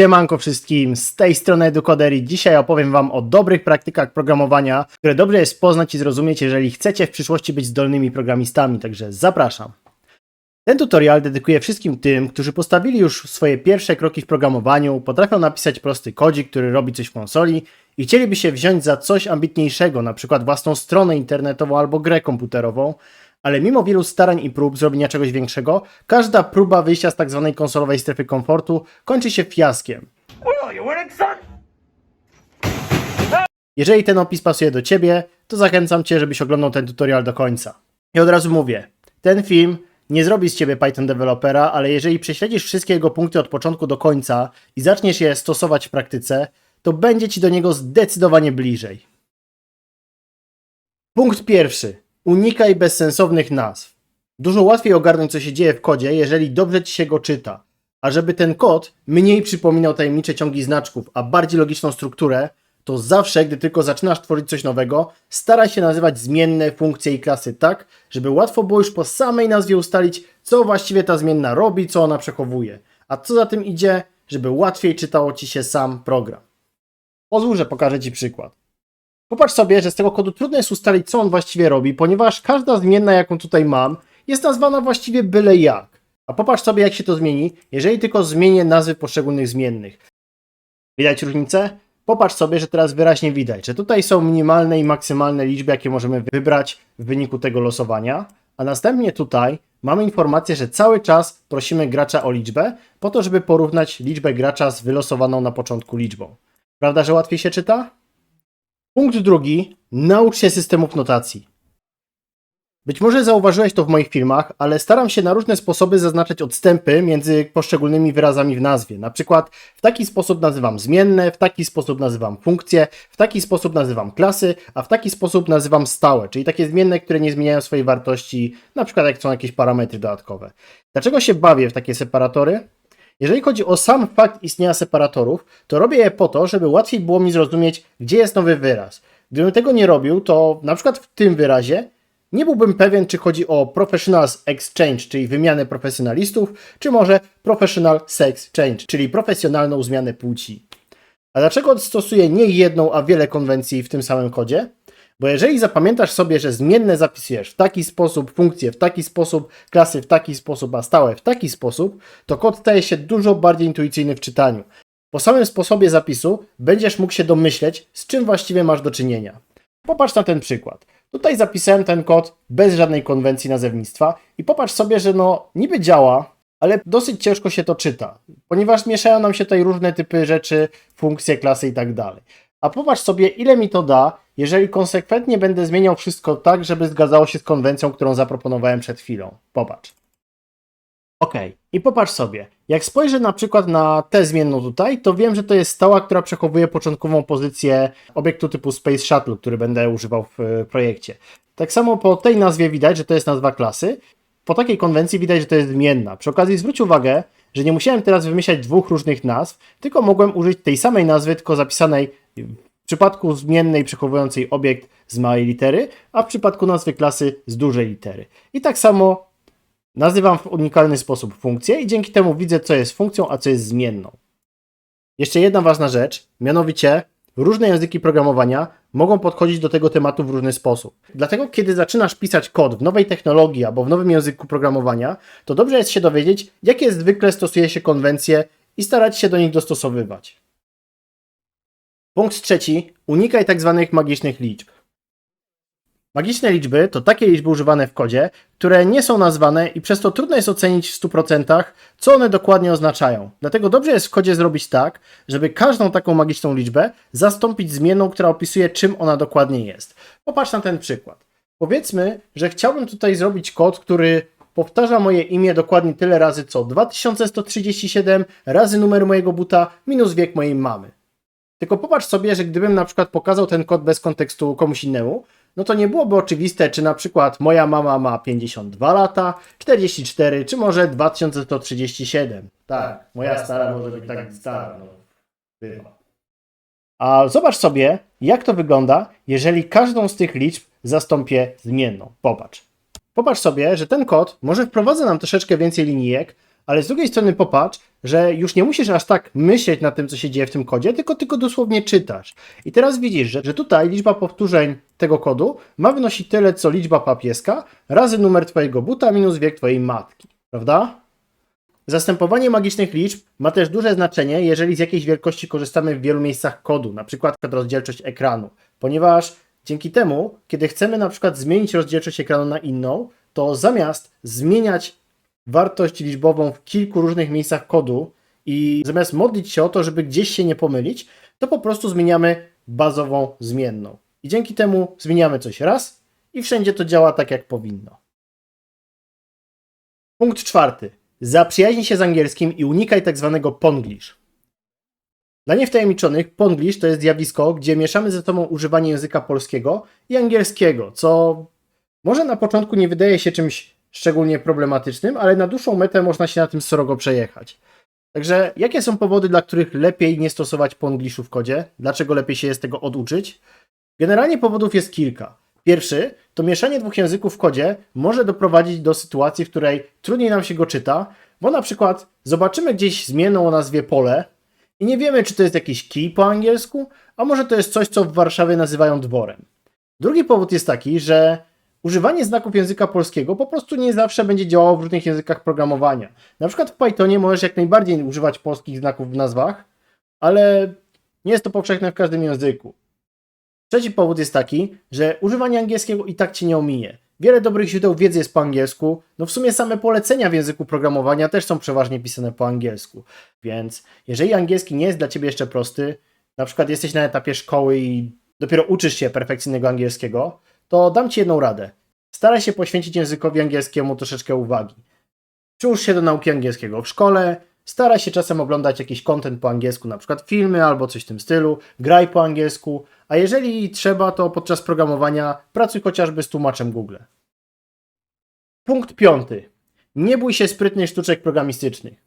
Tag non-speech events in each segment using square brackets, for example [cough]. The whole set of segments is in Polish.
Siemanko wszystkim, z tej strony Edukoder i dzisiaj opowiem Wam o dobrych praktykach programowania, które dobrze jest poznać i zrozumieć, jeżeli chcecie w przyszłości być zdolnymi programistami, także zapraszam. Ten tutorial dedykuję wszystkim tym, którzy postawili już swoje pierwsze kroki w programowaniu, potrafią napisać prosty kodzik, który robi coś w konsoli i chcieliby się wziąć za coś ambitniejszego, na przykład własną stronę internetową albo grę komputerową, ale mimo wielu starań i prób zrobienia czegoś większego, każda próba wyjścia z tak zwanej konsolowej strefy komfortu kończy się fiaskiem. Jeżeli ten opis pasuje do Ciebie, to zachęcam Cię, żebyś oglądał ten tutorial do końca. I od razu mówię, ten film nie zrobi z Ciebie Python dewelopera, ale jeżeli prześledzisz wszystkie jego punkty od początku do końca i zaczniesz je stosować w praktyce, to będzie Ci do niego zdecydowanie bliżej. Punkt pierwszy. Unikaj bezsensownych nazw. Dużo łatwiej ogarnąć, co się dzieje w kodzie, jeżeli dobrze ci się go czyta. A żeby ten kod mniej przypominał tajemnicze ciągi znaczków, a bardziej logiczną strukturę, to zawsze, gdy tylko zaczynasz tworzyć coś nowego, staraj się nazywać zmienne funkcje i klasy tak, żeby łatwo było już po samej nazwie ustalić, co właściwie ta zmienna robi, co ona przechowuje. A co za tym idzie, żeby łatwiej czytało ci się sam program. Pozwól, że pokażę ci przykład. Popatrz sobie, że z tego kodu trudno jest ustalić, co on właściwie robi, ponieważ każda zmienna, jaką tutaj mam, jest nazwana właściwie byle jak. A popatrz sobie, jak się to zmieni, jeżeli tylko zmienię nazwy poszczególnych zmiennych. Widać różnicę? Popatrz sobie, że teraz wyraźnie widać, że tutaj są minimalne i maksymalne liczby, jakie możemy wybrać w wyniku tego losowania, a następnie tutaj mamy informację, że cały czas prosimy gracza o liczbę, po to, żeby porównać liczbę gracza z wylosowaną na początku liczbą. Prawda, że łatwiej się czyta? Punkt drugi. Naucz się systemów notacji. Być może zauważyłeś to w moich filmach, ale staram się na różne sposoby zaznaczać odstępy między poszczególnymi wyrazami w nazwie. Na przykład w taki sposób nazywam zmienne, w taki sposób nazywam funkcje, w taki sposób nazywam klasy, a w taki sposób nazywam stałe, czyli takie zmienne, które nie zmieniają swojej wartości, na przykład jak są jakieś parametry dodatkowe. Dlaczego się bawię w takie separatory? Jeżeli chodzi o sam fakt istnienia separatorów, to robię je po to, żeby łatwiej było mi zrozumieć, gdzie jest nowy wyraz. Gdybym tego nie robił, to na przykład w tym wyrazie nie byłbym pewien, czy chodzi o Professionals Exchange, czyli wymianę profesjonalistów, czy może Professional Sex Change, czyli profesjonalną zmianę płci. A dlaczego stosuję nie jedną, a wiele konwencji w tym samym kodzie? Bo jeżeli zapamiętasz sobie, że zmienne zapisujesz w taki sposób, funkcje w taki sposób, klasy w taki sposób, a stałe w taki sposób, to kod staje się dużo bardziej intuicyjny w czytaniu. Po samym sposobie zapisu będziesz mógł się domyśleć, z czym właściwie masz do czynienia. Popatrz na ten przykład. Tutaj zapisałem ten kod bez żadnej konwencji nazewnictwa i popatrz sobie, że no niby działa, ale dosyć ciężko się to czyta, ponieważ mieszają nam się tutaj różne typy rzeczy, funkcje, klasy i tak dalej. A popatrz sobie, ile mi to da, jeżeli konsekwentnie będę zmieniał wszystko tak, żeby zgadzało się z konwencją, którą zaproponowałem przed chwilą. Popatrz. Ok, i popatrz sobie. Jak spojrzę na przykład na tę zmienną tutaj, to wiem, że to jest stała, która przechowuje początkową pozycję obiektu typu Space Shuttle, który będę używał w e, projekcie. Tak samo po tej nazwie widać, że to jest nazwa klasy. Po takiej konwencji widać, że to jest zmienna. Przy okazji zwróć uwagę, że nie musiałem teraz wymyślać dwóch różnych nazw, tylko mogłem użyć tej samej nazwy, tylko zapisanej w przypadku zmiennej przechowującej obiekt z małej litery, a w przypadku nazwy klasy z dużej litery. I tak samo nazywam w unikalny sposób funkcję i dzięki temu widzę, co jest funkcją, a co jest zmienną. Jeszcze jedna ważna rzecz, mianowicie różne języki programowania mogą podchodzić do tego tematu w różny sposób. Dlatego, kiedy zaczynasz pisać kod w nowej technologii albo w nowym języku programowania, to dobrze jest się dowiedzieć, jakie zwykle stosuje się konwencje i starać się do nich dostosowywać. Punkt trzeci. Unikaj tak zwanych magicznych liczb. Magiczne liczby to takie liczby używane w kodzie, które nie są nazwane i przez to trudno jest ocenić w 100%, co one dokładnie oznaczają. Dlatego dobrze jest w kodzie zrobić tak, żeby każdą taką magiczną liczbę zastąpić zmienną, która opisuje, czym ona dokładnie jest. Popatrz na ten przykład. Powiedzmy, że chciałbym tutaj zrobić kod, który powtarza moje imię dokładnie tyle razy co 2137 razy numer mojego buta minus wiek mojej mamy. Tylko popatrz sobie, że gdybym na przykład pokazał ten kod bez kontekstu komuś innemu, no to nie byłoby oczywiste, czy na przykład moja mama ma 52 lata, 44, czy może 2137. Tak, moja stara może być tak stara. No, bywa. A zobacz sobie, jak to wygląda, jeżeli każdą z tych liczb zastąpię zmienną. Popatrz. Popatrz sobie, że ten kod może wprowadza nam troszeczkę więcej linijek, Ale z drugiej strony popatrz, że już nie musisz aż tak myśleć nad tym, co się dzieje w tym kodzie, tylko tylko dosłownie czytasz. I teraz widzisz, że, że tutaj liczba powtórzeń tego kodu ma wynosić tyle, co liczba papieska razy numer twojego buta minus wiek twojej matki. Prawda? Zastępowanie magicznych liczb ma też duże znaczenie, jeżeli z jakiejś wielkości korzystamy w wielu miejscach kodu, na przykład rozdzielczość ekranu, ponieważ dzięki temu, kiedy chcemy na przykład zmienić rozdzielczość ekranu na inną, to zamiast zmieniać wartość liczbową w kilku różnych miejscach kodu i zamiast modlić się o to, żeby gdzieś się nie pomylić, to po prostu zmieniamy bazową zmienną. I dzięki temu zmieniamy coś raz i wszędzie to działa tak, jak powinno. Punkt czwarty. Zaprzyjaźnij się z angielskim i unikaj tak zwanego ponglish. Dla niewtajemniczonych ponglish to jest zjawisko, gdzie mieszamy ze sobą używanie języka polskiego i angielskiego, co może na początku nie wydaje się czymś szczególnie problematycznym, ale na dłuższą metę można się na tym srogo przejechać. Także jakie są powody, dla których lepiej nie stosować pongliszu w kodzie? Dlaczego lepiej się jest tego oduczyć? Generalnie powodów jest kilka. Pierwszy to mieszanie dwóch języków w kodzie może doprowadzić do sytuacji, w której trudniej nam się go czyta, bo na przykład zobaczymy gdzieś zmienną o nazwie pole i nie wiemy, czy to jest jakiś kij po angielsku, a może to jest coś, co w Warszawie nazywają dworem. Drugi powód jest taki, że używanie znaków języka polskiego po prostu nie zawsze będzie działało w różnych językach programowania. Na przykład w Pythonie możesz jak najbardziej używać polskich znaków w nazwach, ale nie jest to powszechne w każdym języku. Trzeci powód jest taki, że używanie angielskiego i tak cię nie ominie. Wiele dobrych źródeł wiedzy jest po angielsku, no w sumie same polecenia w języku programowania też są przeważnie pisane po angielsku. Więc jeżeli angielski nie jest dla ciebie jeszcze prosty, na przykład jesteś na etapie szkoły i dopiero uczysz się perfekcyjnego angielskiego, to dam ci jedną radę. Staraj się poświęcić językowi angielskiemu troszeczkę uwagi. Przyłóż się do nauki angielskiego w szkole, staraj się czasem oglądać jakiś content po angielsku, na przykład filmy albo coś w tym stylu, graj po angielsku, a jeżeli trzeba, to podczas programowania pracuj chociażby z tłumaczem Google. Punkt piąty. Nie bój się sprytnych sztuczek programistycznych.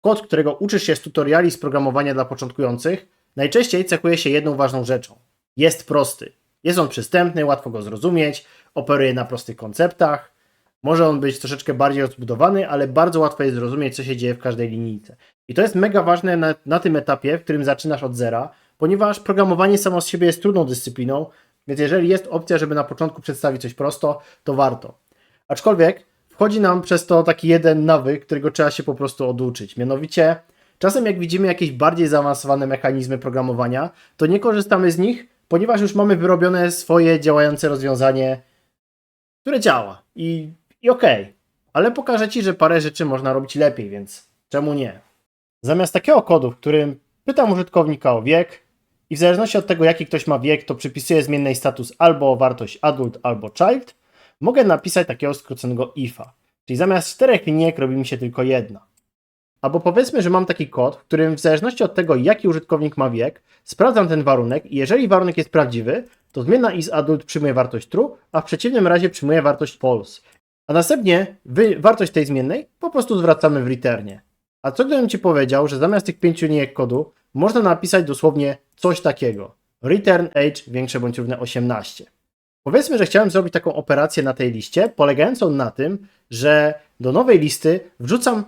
Kod, którego uczysz się z tutoriali z programowania dla początkujących, najczęściej cechuje się jedną ważną rzeczą. Jest prosty. Jest on przystępny, łatwo go zrozumieć, operuje na prostych konceptach. Może on być troszeczkę bardziej rozbudowany, ale bardzo łatwo jest zrozumieć, co się dzieje w każdej linijce. I to jest mega ważne na, na tym etapie, w którym zaczynasz od zera, ponieważ programowanie samo z siebie jest trudną dyscypliną, więc jeżeli jest opcja, żeby na początku przedstawić coś prosto, to warto. Aczkolwiek wchodzi nam przez to taki jeden nawyk, którego trzeba się po prostu oduczyć. Mianowicie, czasem jak widzimy jakieś bardziej zaawansowane mechanizmy programowania, to nie korzystamy z nich, ponieważ już mamy wyrobione swoje działające rozwiązanie, które działa. I, i okej. Okay. Ale pokażę Ci, że parę rzeczy można robić lepiej, więc czemu nie? Zamiast takiego kodu, w którym pytam użytkownika o wiek i w zależności od tego, jaki ktoś ma wiek, to przypisuję zmiennej status albo wartość adult, albo child, mogę napisać takiego skróconego ifa. Czyli zamiast czterech linijek robi mi się tylko jedna. Albo powiedzmy, że mam taki kod, w którym w zależności od tego, jaki użytkownik ma wiek, sprawdzam ten warunek i jeżeli warunek jest prawdziwy, to zmienna isAdult przyjmuje wartość true, a w przeciwnym razie przyjmuje wartość false. A następnie wartość tej zmiennej po prostu zwracamy w returnie. A co gdybym Ci powiedział, że zamiast tych pięciu linijek kodu można napisać dosłownie coś takiego. Return age większe bądź równe 18. Powiedzmy, że chciałem zrobić taką operację na tej liście, polegającą na tym, że do nowej listy wrzucam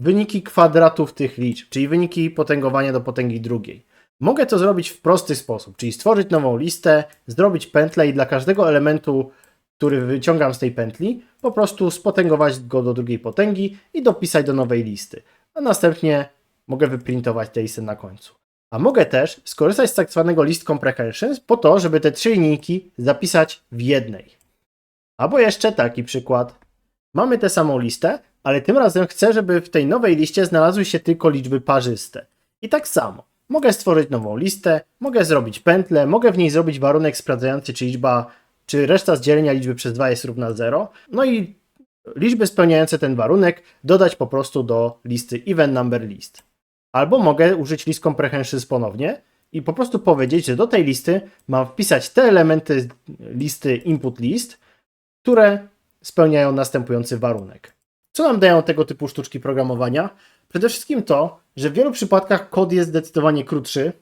wyniki kwadratów tych liczb, czyli wyniki potęgowania do potęgi drugiej. Mogę to zrobić w prosty sposób, czyli stworzyć nową listę, zrobić pętlę i dla każdego elementu, który wyciągam z tej pętli, po prostu spotęgować go do drugiej potęgi i dopisać do nowej listy. A następnie mogę wyprintować tę listę na końcu. A mogę też skorzystać z tak zwanego list comprehensions po to, żeby te trzy linijki zapisać w jednej. Albo jeszcze taki przykład. Mamy tę samą listę, ale tym razem chcę, żeby w tej nowej liście znalazły się tylko liczby parzyste. I tak samo. Mogę stworzyć nową listę, mogę zrobić pętlę, mogę w niej zrobić warunek sprawdzający, czy liczba, czy reszta z dzielenia liczby przez 2 jest równa 0. No i liczby spełniające ten warunek dodać po prostu do listy event number list. Albo mogę użyć list comprehensions ponownie i po prostu powiedzieć, że do tej listy mam wpisać te elementy listy input list, które spełniają następujący warunek. Co nam dają tego typu sztuczki programowania? Przede wszystkim to, że w wielu przypadkach kod jest zdecydowanie krótszy,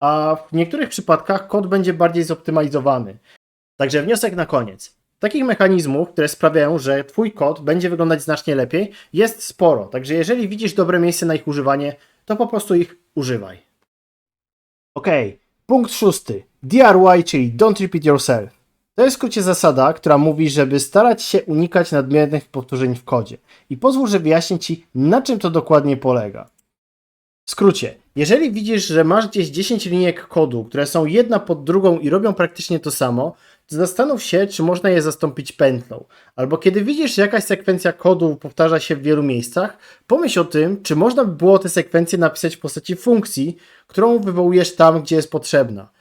a w niektórych przypadkach kod będzie bardziej zoptymalizowany. Także wniosek na koniec. Takich mechanizmów, które sprawiają, że Twój kod będzie wyglądać znacznie lepiej, jest sporo. Także jeżeli widzisz dobre miejsce na ich używanie, to po prostu ich używaj. Ok, punkt szósty. DRY, czyli Don't Repeat Yourself. To jest w skrócie zasada, która mówi, żeby starać się unikać nadmiernych powtórzeń w kodzie. I pozwól, że wyjaśnię Ci, na czym to dokładnie polega. W skrócie, jeżeli widzisz, że masz gdzieś 10 linijek kodu, które są jedna pod drugą i robią praktycznie to samo, to zastanów się, czy można je zastąpić pętlą. Albo kiedy widzisz, że jakaś sekwencja kodu powtarza się w wielu miejscach, pomyśl o tym, czy można by było tę sekwencję napisać w postaci funkcji, którą wywołujesz tam, gdzie jest potrzebna.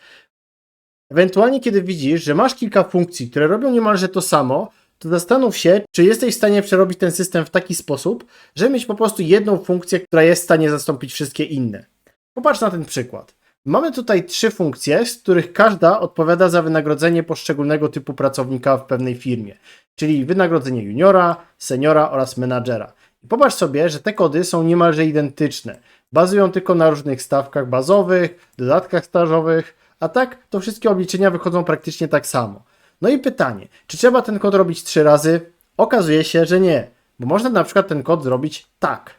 Ewentualnie, kiedy widzisz, że masz kilka funkcji, które robią niemalże to samo, to zastanów się, czy jesteś w stanie przerobić ten system w taki sposób, żeby mieć po prostu jedną funkcję, która jest w stanie zastąpić wszystkie inne. Popatrz na ten przykład. Mamy tutaj trzy funkcje, z których każda odpowiada za wynagrodzenie poszczególnego typu pracownika w pewnej firmie, czyli wynagrodzenie juniora, seniora oraz menadżera. I popatrz sobie, że te kody są niemalże identyczne. Bazują tylko na różnych stawkach bazowych, dodatkach stażowych, a tak to wszystkie obliczenia wychodzą praktycznie tak samo. No i pytanie, czy trzeba ten kod robić trzy razy? Okazuje się, że nie, bo można na przykład ten kod zrobić tak.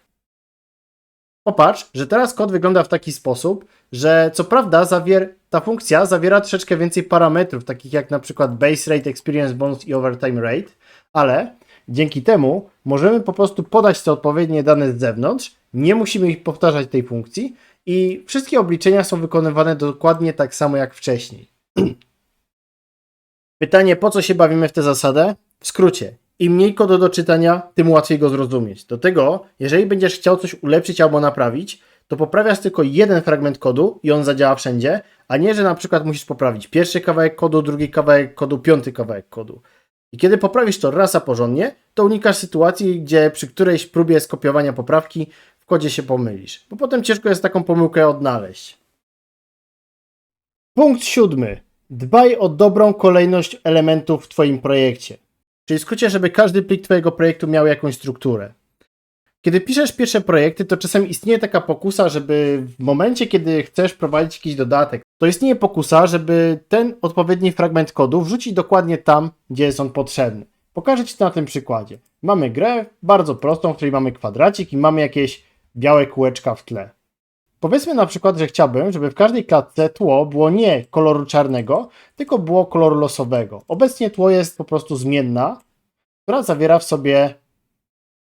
Popatrz, że teraz kod wygląda w taki sposób, że co prawda zawier ta funkcja zawiera troszeczkę więcej parametrów, takich jak na przykład base rate, experience bonus i overtime rate, ale dzięki temu możemy po prostu podać te odpowiednie dane z zewnątrz, nie musimy ich powtarzać tej funkcji i wszystkie obliczenia są wykonywane dokładnie tak samo jak wcześniej. [clears throat] Pytanie, po co się bawimy w tę zasadę? W skrócie, im mniej kodu do czytania, tym łatwiej go zrozumieć. Do tego, jeżeli będziesz chciał coś ulepszyć albo naprawić, to poprawiasz tylko jeden fragment kodu i on zadziała wszędzie, a nie, że na przykład musisz poprawić pierwszy kawałek kodu, drugi kawałek kodu, piąty kawałek kodu. I kiedy poprawisz to raz a porządnie, to unikasz sytuacji, gdzie przy którejś próbie skopiowania poprawki w kodzie się pomylisz, bo potem ciężko jest taką pomyłkę odnaleźć. Punkt siódmy. Dbaj o dobrą kolejność elementów w Twoim projekcie. Czyli w skrócie, żeby każdy plik Twojego projektu miał jakąś strukturę. Kiedy piszesz pierwsze projekty, to czasem istnieje taka pokusa, żeby w momencie, kiedy chcesz prowadzić jakiś dodatek, to istnieje pokusa, żeby ten odpowiedni fragment kodu wrzucić dokładnie tam, gdzie jest on potrzebny. Pokażę Ci to na tym przykładzie. Mamy grę bardzo prostą, w której mamy kwadracik i mamy jakieś białe kółeczka w tle. Powiedzmy na przykład, że chciałbym, żeby w każdej klatce tło było nie koloru czarnego, tylko było koloru losowego. Obecnie tło jest po prostu zmienna, która zawiera w sobie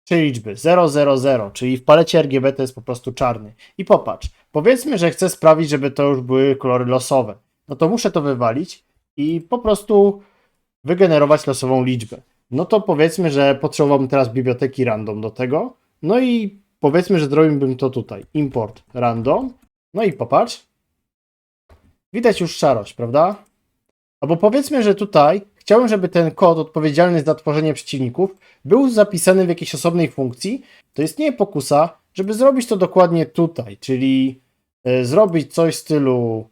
trzy liczby 000, czyli w palecie RGB to jest po prostu czarny. I popatrz, powiedzmy, że chcę sprawić, żeby to już były kolory losowe. No to muszę to wywalić i po prostu wygenerować losową liczbę. No to powiedzmy, że potrzebowałbym teraz biblioteki random do tego. No i powiedzmy, że zrobiłbym to tutaj. Import random. No i popatrz. Widać już szarość, prawda? Albo powiedzmy, że tutaj chciałem, żeby ten kod odpowiedzialny za tworzenie przeciwników był zapisany w jakiejś osobnej funkcji. To istnieje pokusa, żeby zrobić to dokładnie tutaj, czyli y, zrobić coś w stylu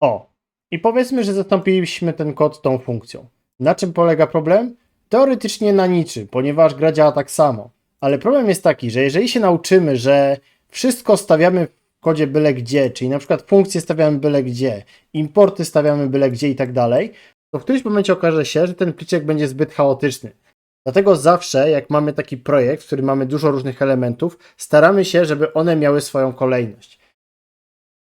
o. I powiedzmy, że zastąpiliśmy ten kod tą funkcją. Na czym polega problem? Teoretycznie na niczym, ponieważ gra działa tak samo. Ale problem jest taki, że jeżeli się nauczymy, że wszystko stawiamy w kodzie byle gdzie, czyli na przykład funkcje stawiamy byle gdzie, importy stawiamy byle gdzie i tak dalej, to w którymś momencie okaże się, że ten pliczek będzie zbyt chaotyczny. Dlatego zawsze, jak mamy taki projekt, w którym mamy dużo różnych elementów, staramy się, żeby one miały swoją kolejność.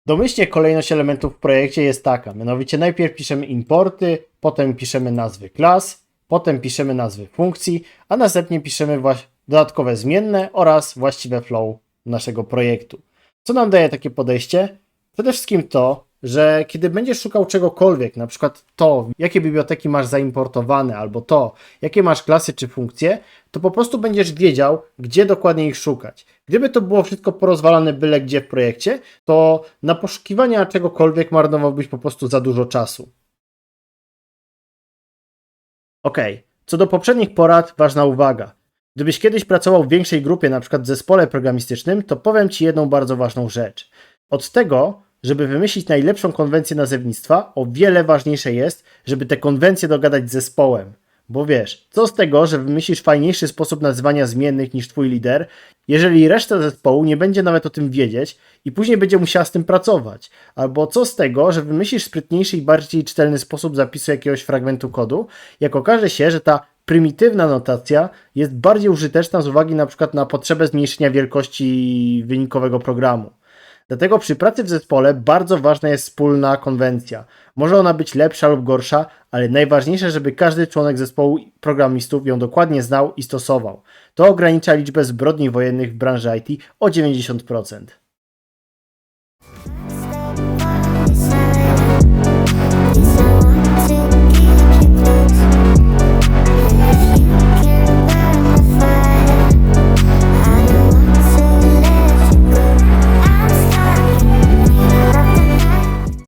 Domyślnie kolejność elementów w projekcie jest taka, mianowicie najpierw piszemy importy, potem piszemy nazwy klas, potem piszemy nazwy funkcji, a następnie piszemy właśnie dodatkowe zmienne oraz właściwe flow naszego projektu. Co nam daje takie podejście? Przede wszystkim to, że kiedy będziesz szukał czegokolwiek, na przykład to, jakie biblioteki masz zaimportowane, albo to, jakie masz klasy czy funkcje, to po prostu będziesz wiedział, gdzie dokładnie ich szukać. Gdyby to było wszystko porozwalane byle gdzie w projekcie, to na poszukiwania czegokolwiek marnowałbyś po prostu za dużo czasu. Ok, co do poprzednich porad, ważna uwaga. Gdybyś kiedyś pracował w większej grupie, na przykład w zespole programistycznym, to powiem Ci jedną bardzo ważną rzecz. Od tego, żeby wymyślić najlepszą konwencję nazewnictwa, o wiele ważniejsze jest, żeby te konwencje dogadać z zespołem. Bo wiesz, co z tego, że wymyślisz fajniejszy sposób nazywania zmiennych niż twój lider, jeżeli reszta zespołu nie będzie nawet o tym wiedzieć i później będzie musiała z tym pracować? Albo co z tego, że wymyślisz sprytniejszy i bardziej czytelny sposób zapisu jakiegoś fragmentu kodu, jak okaże się, że ta prymitywna notacja jest bardziej użyteczna z uwagi na przykład na potrzebę zmniejszenia wielkości wynikowego programu. Dlatego przy pracy w zespole bardzo ważna jest wspólna konwencja. Może ona być lepsza lub gorsza, ale najważniejsze, żeby każdy członek zespołu programistów ją dokładnie znał i stosował. To ogranicza liczbę zbrodni wojennych w branży IT o 90%.